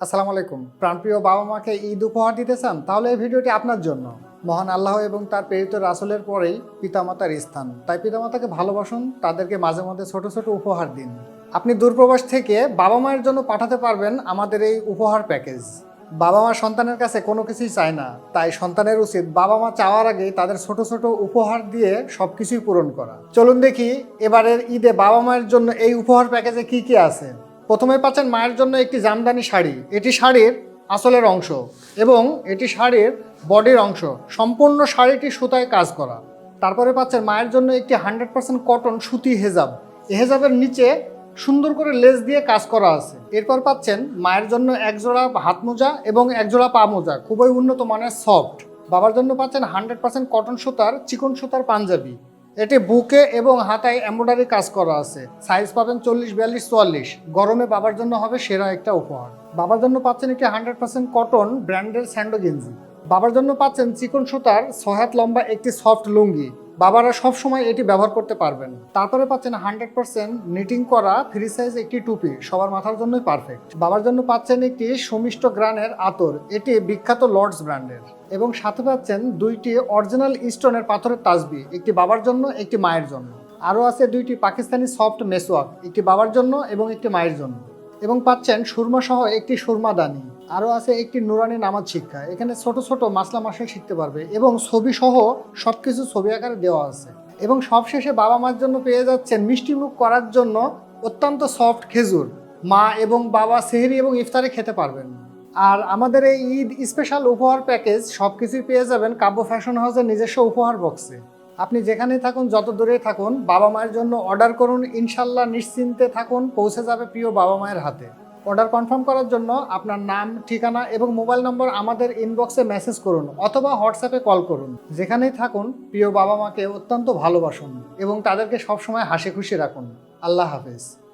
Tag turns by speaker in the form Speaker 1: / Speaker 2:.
Speaker 1: আসসালামু আলাইকুম। প্রাণপ্রিয় বাবা মাকে ঈদ উপহার দিতে চান, তাহলে এই ভিডিওটি আপনার জন্য। মহান আল্লাহ এবং তার প্রেরিত রাসুলের পরেই পিতামাতার স্থান। তাই পিতামাতাকে ভালোবাসুন, তাদেরকে মাঝে মধ্যে ছোট ছোট উপহার দিন। আপনি দূরপ্রবাস থেকে বাবা মায়ের জন্য পাঠাতে পারবেন আমাদের এই উপহার প্যাকেজ। বাবা মা সন্তানের কাছে কোনো কিছুই চায় না, তাই সন্তানের উচিত বাবা মা চাওয়ার আগে তাদের ছোট ছোট উপহার দিয়ে সব কিছুই পূরণ করা। চলুন দেখি, এবারের ঈদে বাবা মায়ের জন্য এই উপহার প্যাকেজে কি কি আছে। প্রথমে পাচ্ছেন মায়ের জন্য একটি জামদানি শাড়ি। এটি শাড়ির আসলের অংশ এবং এটি শাড়ির বডির অংশ। সম্পূর্ণ শাড়িটি সুতায় কাজ করা। তারপরে পাচ্ছেন মায়ের জন্য একটি হান্ড্রেড পার্সেন্ট কটন সুতি হেজাব। এ হেজাবের নিচে সুন্দর করে লেস দিয়ে কাজ করা আছে। এরপর পাচ্ছেন মায়ের জন্য একজোড়া হাত মোজা এবং একজোড়া পা মোজা। খুবই উন্নত মানের সফট। বাবার জন্য পাচ্ছেন হান্ড্রেড পার্সেন্ট কটন সুতার, চিকন সুতার পাঞ্জাবি। এটি বুকে এবং হাতায় এমব্রয়ডারি কাজ করা আছে। সাইজ পাবেন চল্লিশ, বিয়াল্লিশ, চুয়াল্লিশ। গরমে বাবার জন্য হবে সেরা একটা উপহার। বাবার জন্য পাচ্ছেন একটি হান্ড্রেড পার্সেন্ট কটন ব্র্যান্ডের স্যান্ডো গেঞ্জি। বাবার জন্য পাচ্ছেন চিকন সুতার সহায়ত লম্বা একটি সফট লুঙ্গি। বাবারা সব সময় এটি ব্যবহার করতে পারবেন। তারপরে পাচ্ছেন হান্ড্রেড পার্সেন্ট নিটিং করা ফ্রি সাইজ একটি টুপি। সবার মাথার জন্যই পারফেক্ট বাবার জন্য পাচ্ছেন একটি সুমিষ্ট গ্রানের আতর। এটি বিখ্যাত লর্ডস ব্র্যান্ডের এবং সাথে পাচ্ছেন দুইটি অরিজিনাল স্টোনের পাথরের তাসবি একটি বাবার জন্য, একটি মায়ের জন্য। আরও আছে দুইটি পাকিস্তানি সফট মেসওয়াক একটি বাবার জন্য এবং একটি মায়ের জন্য। এবং পাচ্ছেন সুরমা সহ একটি সুরমা দানি। আরও আছে একটি নুরানি নামাজ শিক্ষা। এখানে ছোট ছোট মাসলা মাসাই শিখতে পারবে এবং ছবি সহ সব কিছু ছবি আকারে দেওয়া আছে। এবং সবশেষে বাবা মার জন্য পেয়ে যাচ্ছেন মিষ্টিমুখ করার জন্য অত্যন্ত সফট খেজুর। মা এবং বাবা সেহরি এবং ইফতারে খেতে পারবেন। আর আমাদের এই ঈদ স্পেশাল উপহার প্যাকেজ সব কিছুই পেয়ে যাবেন কাব্য ফ্যাশন হাউসের নিজস্ব উপহার বক্সে আপনি যেখানেই থাকুন, যত দূরে থাকুন, বাবা মায়ের জন্য অর্ডার করুন, ইনশাল্লাহ নিশ্চিন্তে থাকুন, পৌঁছে যাবে প্রিয় বাবা মায়ের হাতে। অর্ডার কনফার্ম করার জন্য আপনার নাম, ঠিকানা এবং মোবাইল নম্বর আমাদের ইনবক্সে মেসেজ করুন অথবা হোয়াটসঅ্যাপে কল করুন। যেখানেই থাকুন, প্রিয় বাবা মাকে অত্যন্ত ভালোবাসুন এবং তাদেরকে সবসময় হাসি খুশি রাখুন। আল্লাহ হাফেজ।